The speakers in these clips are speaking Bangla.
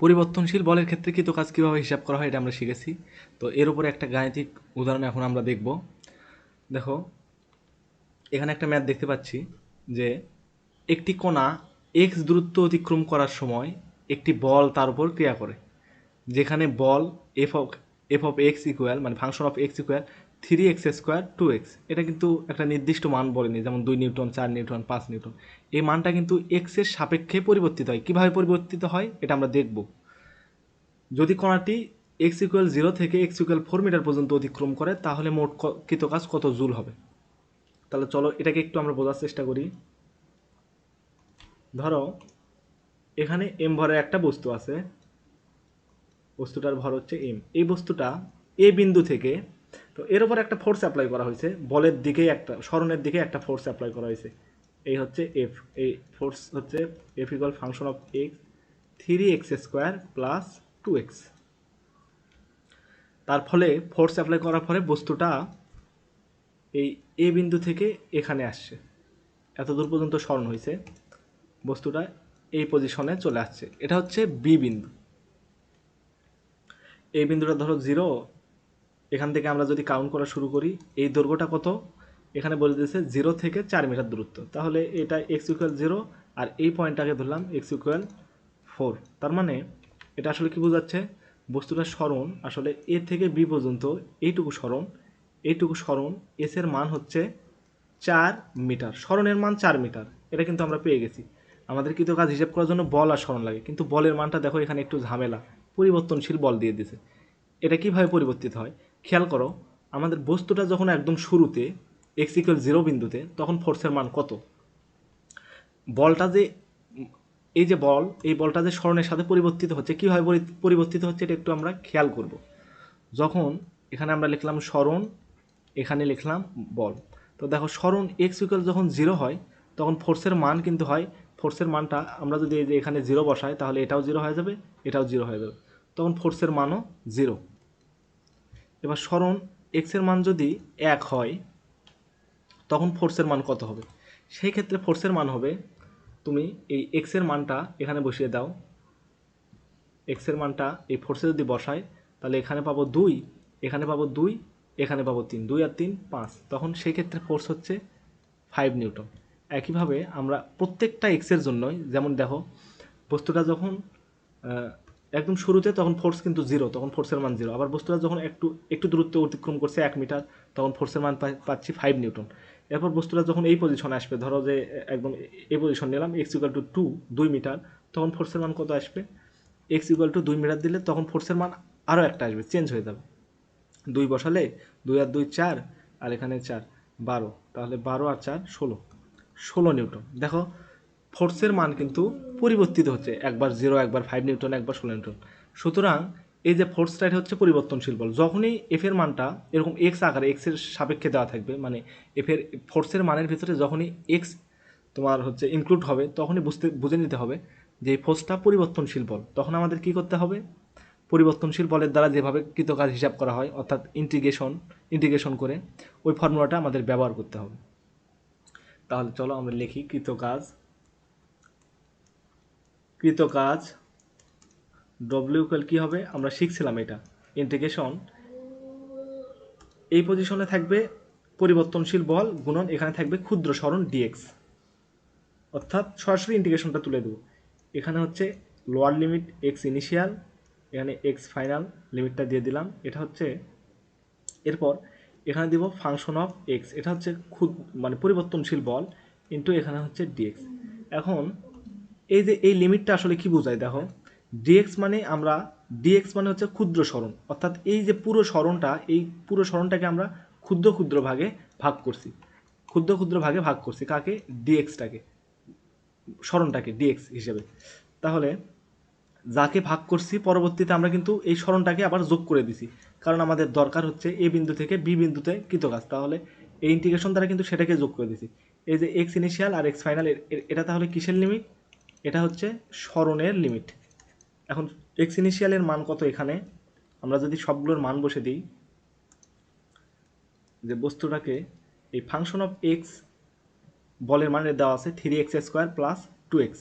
পরিবর্তনশীল বলের ক্ষেত্রে কৃত কাজ কীভাবে হিসাব করা হয় এটা আমরা শিখেছি। তো এর উপরে একটা গাণিতিক উদাহরণ এখন আমরা দেখব। দেখো, এখানে একটা ম্যাথ দেখতে পাচ্ছি যে একটি কণা এক্স দূরত্ব অতিক্রম করার সময় একটি বল তার উপর ক্রিয়া করে, যেখানে বল F of F of X equal মানে function of X equal three X square two X এটা কিন্তু একটা নির্দিষ্ট মান বলেনি, যেমন দুই নিউটন চার নিউটন পাঁচ নিউটন এই মানটা কিন্তু এক্সের সাপেক্ষে পরিবর্তিত হয়। কীভাবে পরিবর্তিত হয়? এটা আমরা দেখব। যদি কণাটি এক্স ইকুয়াল জিরো থেকে এক্স ইকুয়াল ফোর মিটার পর্যন্ত অতিক্রম করে, তাহলে মোট কৃত কাজ কত জুল হবে? তাহলে চলো এটাকে একটু আমরা বোঝার চেষ্টা করি। ধরো, এখানে এম ভরের একটা বস্তু আছে, বস্তুটার ভর হচ্ছে এম এই বস্তুটা এ বিন্দু থেকে তো এর উপর একটা ফোর্স অ্যাপ্লাই করা হয়েছে। বলের দিকে একটা স্মরণের দিকে একটা ফোর্স অ্যাপ্লাই করা হয়েছে। এই হচ্ছে এফ এই ফোর্স হচ্ছে F equal function of x three x square plus two x তার ফলে ফোর্স অ্যাপ্লাই করার ফলে বস্তুটা এই এ বিন্দু থেকে এখানে আসছে। এত দূর পর্যন্ত স্মরণ হয়েছে। বস্তুটা এই পজিশনে চলে আসছে। এটা হচ্ছে বি বিন্দু। এই বিন্দুটা ধরো জিরো এখান থেকে আমরা যদি কাউন্ট করা শুরু করি, এই দৈর্ঘ্যটা কত? এখানে বলে দিয়েছে জিরো থেকে চার মিটার দূরত্ব। তাহলে এটা এক্স ইকুয়াল জিরো আর এই পয়েন্টটাকে ধরলাম এক্স ইকুয়াল ফোর তার মানে এটা আসলে কি বোঝাচ্ছে? বস্তুটা স্মরণ আসলে এ থেকে বি পর্যন্ত এইটুকু স্মরণ এইটুকু স্মরণ এস এর মান হচ্ছে চার মিটার। স্মরণের মান চার মিটার। এটা কিন্তু আমরা পেয়ে গেছি। আমাদের কিন্তু কাজ হিসাব করার জন্য বল আর স্মরণ লাগে। কিন্তু বলের মানটা দেখো এখানে একটু ঝামেলা। পরিবর্তনশীল বল দিয়ে দিছে এটা কীভাবে পরিবর্তিত হয়? খেয়াল করো, আমাদের বস্তুটা যখন একদম শুরুতে এক্স ইকুয়াল জিরো বিন্দুতে, তখন ফোর্সের মান কত? বলটা যে, এই যে বল, এই বলটা যে স্মরণের সাথে পরিবর্তিত হচ্ছে, কীভাবে পরিবর্তিত হচ্ছে এটা একটু আমরা খেয়াল করব। যখন এখানে আমরা লিখলাম স্মরণ এখানে লিখলাম বল। তো দেখো স্মরণ এক্স ইকুয়াল যখন জিরো হয়, তখন ফোর্সের মান কিন্তু হয় ফোর্সের মানটা আমরা যদি এই যে এখানে জিরো বসাই, তাহলে এটাও জিরো হয়ে যাবে, এটাও জিরো হয়ে যাবে। তখন ফোর্সের মানও জিরো এবার স্মরণ এক্সের মান যদি এক হয়, তখন ফোর্সের মান কত হবে? সেই ক্ষেত্রে ফোর্সের মান হবে, তুমি এই এক্সের মানটা এখানে বসিয়ে দাও। এক্সের মানটা এই ফোর্সে যদি বসাই তাহলে এখানে পাবো দুই, এখানে পাবো দুই, এখানে পাবো তিন, দুই আর তিন, পাঁচ। তখন সেই ক্ষেত্রে ফোর্স হচ্ছে ফাইভ নিউটন। একইভাবে আমরা প্রত্যেকটা এক্সের জন্যই, যেমন দেখো, বস্তুটা যখন একদম শুরুতে তখন ফোর্স কিন্তু জিরো তখন ফোর্সের মান জিরো আবার বস্তুটা যখন একটু একটু দূরত্ব অতিক্রম করছে এক মিটার তখন ফোর্সের মান পাচ্ছি ফাইভ নিউটন এরপর বস্তুটা যখন এই পজিশনে আসবে, ধরো যে একদম এই পজিশন নিলাম এক্স ইকুয়াল টু টু দুই মিটার তখন ফোর্সের মান কত আসবে? এক্স ইকুয়াল টু দুই মিটার দিলে তখন ফোর্সের মান আরও একটা আসবে চেঞ্জ হয়ে যাবে। দুই বসালে দুই আর দুই চার, আর এখানে চার, বারো। তাহলে বারো আর চার, ষোলো। ষোলো নিউটন দেখো ফোর্সের মান কিন্তু পরিবর্তিত হচ্ছে। একবার জিরো একবার ফাইভ নিউটন একবার ষোলো নিউটন সুতরাং এই যে ফোর্সটা এটা হচ্ছে পরিবর্তনশীল বল। যখনই এফের মানটা এরকম এক্স আকারে এক্সের সাপেক্ষে দেওয়া থাকবে মানে এফের ফোর্সের মানের ভিতরে যখনই এক্স তোমার হচ্ছে ইনক্লুড হবে, তখনই বুঝতে, বুঝে নিতে হবে যে এই ফোর্সটা পরিবর্তনশীল বল। তখন আমাদের কি করতে হবে? পরিবর্তনশীল বলের দ্বারা যেভাবে কৃতকাজ হিসাব করা হয়, অর্থাৎ ইন্টিগ্রেশন ইন্টিগ্রেশন করে, ওই ফর্মুলাটা আমাদের ব্যবহার করতে হবে। তাহলে চলো আমরা লিখি কৃতকাজ কৃতকাজ ডব্লিউ ইকুয়াল কী হবে? আমরা শিখছিলাম এটা। ইন্টিগ্রেশন এই পজিশনে থাকবে পরিবর্তনশীল বল গুণন, এখানে থাকবে ক্ষুদ্র সরণ ডিএক্স অর্থাৎ সরাসরি ইন্টিগ্রেশনটা তুলে দেবো। এখানে হচ্ছে লোয়ার লিমিট এক্স ইনিশিয়াল এখানে এক্স ফাইনাল লিমিটটা দিয়ে দিলাম। এটা হচ্ছে এরপর এখানে দিব ফাংশন অফ এক্স এটা হচ্ছে খুদ মানে পরিবর্তনশীল বল ইন্টু এখানে হচ্ছে ডিএক্স এখন এই যে, এই লিমিটটা আসলে কি বোঝায় দেখো? ডিএক্স মানে আমরা ডিএক্স মানে হচ্ছে ক্ষুদ্র সরণ। অর্থাৎ এই যে পুরো সরণটা, এই পুরো সরণটাকে আমরা ক্ষুদ্র ক্ষুদ্র ভাগে ভাগ করছি। ক্ষুদ্র ক্ষুদ্র ভাগে ভাগ করছি কাকে? ডিএক্সটাকে সরণটাকে ডিএক্স হিসেবে। তাহলে যাকে ভাগ করছি, পরবর্তীতে আমরা কিন্তু এই সরণটাকে আবার যোগ করে দিছি। কারণ আমাদের দরকার হচ্ছে এ বিন্দু থেকে বি বিন্দুতে কৃতকাজ। তাহলে এই ইন্টিগ্রেশন দ্বারা কিন্তু সেটাকে যোগ করে দিছি। এই যে এক্স ইনিশিয়াল আর এক্স ফাইনাল এটা তাহলে কিসের লিমিট এটা হচ্ছে সরণের লিমিট এখন এক্স ইনিশিয়ালের মান কত এখানে? আমরা যদি সবগুলোর মান বসে দিই, যে বস্তুটাকে এই ফাংশন অফ এক্স বলের মানে দেওয়া আছে three x square plus two x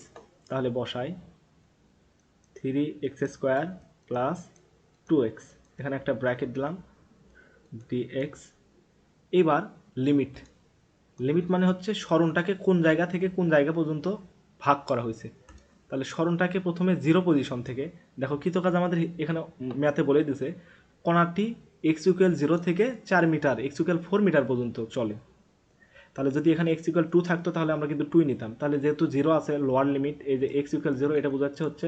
তাহলে বসাই three x square plus two x এখানে একটা ব্র্যাকেট দিলাম ডিএক্স এবার লিমিট লিমিট মানে হচ্ছে স্মরণটাকে কোন জায়গা থেকে কোন জায়গা পর্যন্ত ভাগ করা হয়েছে। তাহলে স্মরণটাকে প্রথমে জিরো পজিশন থেকে, দেখো কৃত কাজ আমাদের এখানে ম্যাথে বলে দিছে, কণাটি এক্স ইকুয়াল জিরো থেকে চার metre x equal four metre পর্যন্ত চলে। তাহলে যদি এখানে এক্স ইকুয়াল টু থাকতো, তাহলে আমরা কিন্তু টুই নিতাম। তাহলে যেহেতু জিরো আছে লোয়ার লিমিট এই যে এক্স ইকুয়াল জিরো এটা বোঝাচ্ছে হচ্ছে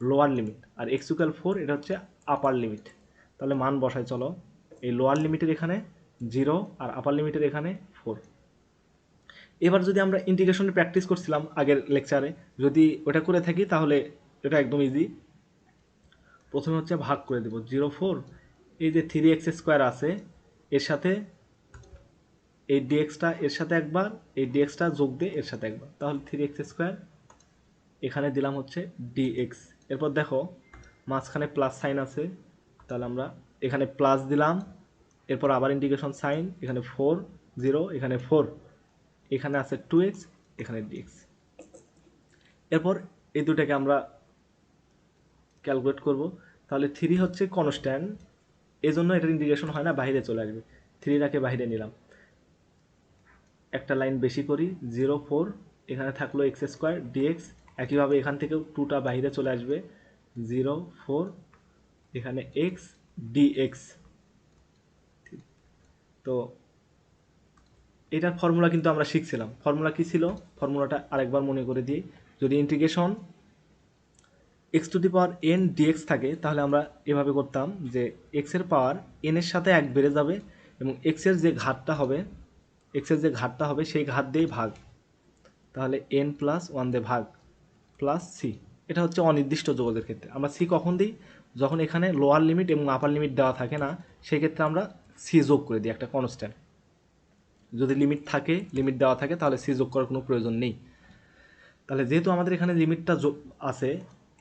লোয়ার লিমিট আর এক্স ইকুয়াল ফোর এটা হচ্ছে আপার লিমিট তাহলে মান বসায় চলো, এই লোয়ার লিমিটের এখানে জিরো আর আপার লিমিটের এখানে ফোর এবার যদি আমরা ইন্টিগ্রেশনের প্র্যাকটিস করছিলাম আগের লেকচারে যদি ওটা করে থাকি, তাহলে এটা একদম ইজি প্রথমে হচ্ছে ভাগ করে দেব জিরো ফোর এই যে থ্রি এক্স স্কোয়ার আছে, এর সাথে এই ডিএক্সটা এর সাথে একবার, এই ডিএক্সটা যোগ দিয়ে এর সাথে একবার। তাহলে থ্রি এক্স স্কোয়ার এখানে দিলাম হচ্ছে ডিএক্স এরপর দেখো, মাঝখানে প্লাস সাইন আছে, তাহলে আমরা এখানে প্লাস দিলাম, এরপর আবার ইন্টিগ্রেশন সাইন এখানে ফোর জিরো এখানে ফোর এখানে আছে টু এক্স এখানে ডিএক্স এরপর এই দুটাকে আমরা ক্যালকুলেট করব। তাহলে থ্রি হচ্ছে কনস্ট্যান্ট এই জন্য এটার ইন্টিগ্রেশন হয় না, বাইরে চলে আসবে। থ্রিটাকে বাইরে নিলাম। একটা লাইন বেশি করি জিরো ফোর এখানে থাকল এক্স স্কোয়ার ডিএক্স একইভাবে এখান থেকেও টুটা বাইরে চলে আসবে জিরো ফোর এখানে এক্স ডিএক্স তো এটার ফর্মুলা কিন্তু আমরা শিখছিলাম। ফর্মুলা কি ছিল? ফর্মুলাটা আরেকবার মনে করে দিই। যদি integration x to the power n dx থাকে, তাহলে আমরা এভাবে করতাম যে এক্সের পাওয়ার এনের সাথে এক বেড়ে যাবে এবং এক্সের যে ঘাটটা হবে এক্সের যে ঘাটটা হবে সেই ঘাট দিয়েই ভাগ। তাহলে এন প্লাস ওয়ান দিয়ে ভাগ প্লাস সি এটা হচ্ছে অনির্দিষ্ট যোগদের ক্ষেত্রে। আমরা সি কখন দিই? যখন এখানে লোয়ার লিমিট এবং আপার লিমিট দেওয়া থাকে না সেই ক্ষেত্রে আমরা সি যোগ করে দিই একটা কনস্ট্যান্ট যদি লিমিট থাকে লিমিট দেওয়া থাকে, তাহলে সি যোগ করার কোনো প্রয়োজন নেই। তাহলে যেহেতু আমাদের এখানে লিমিটটা আছে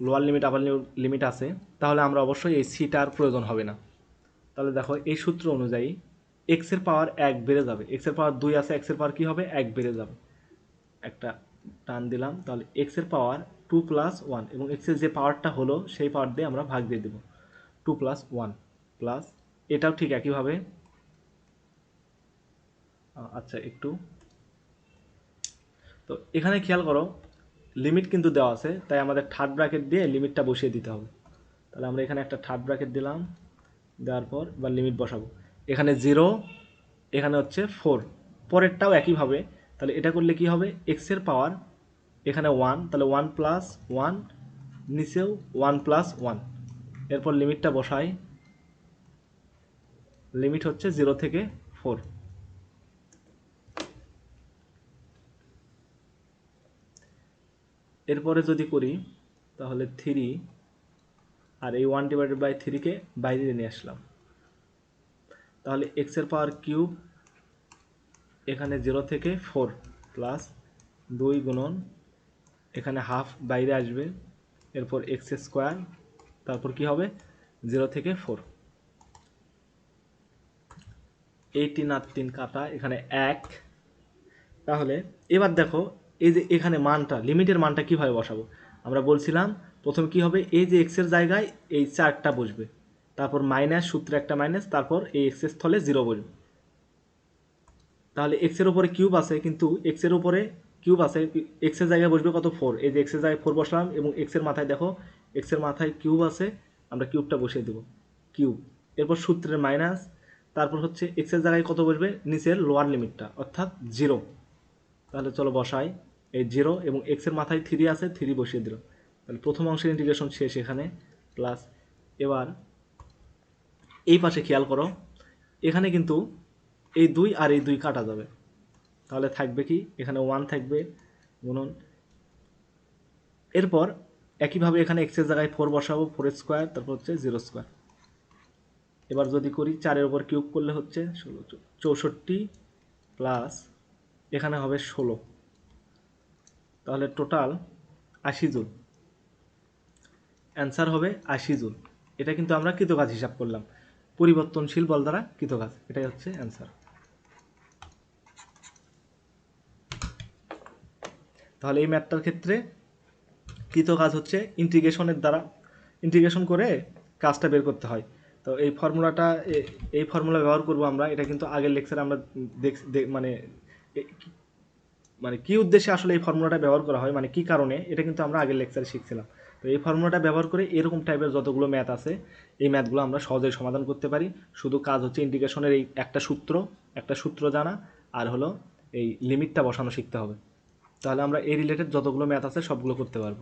লোয়ার লিমিট আপার লিমিট আছে, তাহলে আমরা অবশ্যই এই সিটার প্রয়োজন হবে না। তাহলে দেখো, এই সূত্র অনুযায়ী এক্সের পাওয়ার এক বেড়ে যাবে। এক্সের পাওয়ার দুই আছে এক্সের পাওয়ার কী হবে? এক বেড়ে যাবে। একটা টান দিলাম, তাহলে এক্সের পাওয়ার টু প্লাস ওয়ান এবং এক্সের যে পাওয়ারটা হলো, সেই পাওয়ার দিয়ে আমরা ভাগ দিয়ে দেব। টু প্লাস ওয়ান প্লাস এটাও ঠিক একইভাবে আচ্ছা একটু। তো এখানে খেয়াল করো লিমিট কিন্তু দেওয়া আছে, তাই আমাদের থার্ড ব্র্যাকেট দিয়ে লিমিটটা বসিয়ে দিতে হবে। তাহলে আমরা এখানে একটা থার্ড ব্র্যাকেট দিলাম, দেওয়ার পর এবার লিমিট বসাবো। এখানে জিরো এখানে হচ্ছে ফোর পরেরটাও একইভাবে, তাহলে এটা করলে কি হবে? এক্সের পাওয়ার এখানে ওয়ান তাহলে ওয়ান প্লাস ওয়ান নিচেও ওয়ান প্লাস ওয়ান এরপর লিমিটটা বসাই। লিমিট হচ্ছে জিরো থেকে ফোর এরপরে যদি করি, তাহলে থ্রি আর এই ওয়ান ডিভাইডেড বাই থ্রিকে বাইরে নিয়ে আসলাম। তাহলে এক্সের পাওয়ার কিউব এখানে জিরো থেকে ফোর প্লাস দুই গুণন এখানে হাফ বাইরে আসবে, এরপর এক্স স্কোয়ার তারপর কি হবে? জিরো থেকে ফোর এই তিন আর তিন কাটা এখানে এক। তাহলে এবার দেখো এই যে এখানে মানটা, লিমিটের মানটা কীভাবে বসাবো? আমরা বলছিলাম, প্রথমে কি হবে? এই যে এক্সের জায়গায় এই চারটা বসবে। তারপর মাইনাস সূত্রে একটা মাইনাস তারপর এই এক্সের স্থলে জিরো বসবে। তাহলে এক্সের ওপরে কিউব আছে, কিন্তু এক্সের ওপরে কিউব আছে এক্সের জায়গায় বসবে কত? ফোর এই যে এক্সের জায়গায় ফোর বসলাম, এবং এক্সের মাথায় দেখো এক্সের মাথায় কিউব আছে, আমরা কিউবটা বসিয়ে দেবো। কিউব এরপর সূত্রের মাইনাস তারপর হচ্ছে এক্সের জায়গায় কত বসবে? নিচের লোয়ার লিমিটটা অর্থাৎ জিরো তাহলে চলো বসাই। এই জিরো এবং এক্সের মাথায় থ্রি আছে থ্রি বসিয়ে দিল। তাহলে প্রথম অংশের ইন্টিগ্রেশন শেষ এখানে প্লাস এবার এই পাশে খেয়াল করো, এখানে কিন্তু এই দুই আর এই দুই কাটা যাবে। তাহলে থাকবে কি? এখানে ওয়ান থাকবে, গুণন। এরপর একইভাবে এখানে এক্সের জায়গায় ফোর বসাবো ফোর স্কোয়ার তারপর হচ্ছে জিরো স্কোয়ার এবার যদি করি চারের ওপর কিউব করলে হচ্ছে ষোলো, চৌষট্টি প্লাস এখানে হবে ষোলো। তাহলে টোটাল আশি জুল। অ্যান্সার হবে আশি জুল। এটা কিন্তু আমরা কৃতকাজ হিসাব করলাম। পরিবর্তনশীল বল দ্বারা কৃতকাজ এটাই হচ্ছে অ্যান্সার তাহলে এই ম্যাথটার ক্ষেত্রে কৃতকাজ হচ্ছে ইন্টিগ্রেশনের দ্বারা। ইন্টিগ্রেশন করে কাজটা বের করতে হয়। তো এই ফর্মুলাটা এই ফর্মুলা ব্যবহার করব আমরা। এটা কিন্তু আগের লেকচারে আমরা দেখ- মানে মানে কি উদ্দেশ্যে আসলে এই ফর্মুলাটা ব্যবহার করা হয় মানে কি কারণে, এটা কিন্তু আমরা আগের লেকচারে শিখছিলাম। তো এই ফর্মুলাটা ব্যবহার করে এরকম টাইপের যতগুলো ম্যাথ আছে, এই ম্যাথগুলো আমরা সহজেই সমাধান করতে পারি। শুধু কাজ হচ্ছে ইন্ডিকেশনের এই একটা সূত্র একটা সূত্র জানা, আর হলো এই লিমিটটা বসানো শিখতে হবে। তাহলে আমরা এই রিলেটেড যতগুলো ম্যাথ আছে সবগুলো করতে পারব।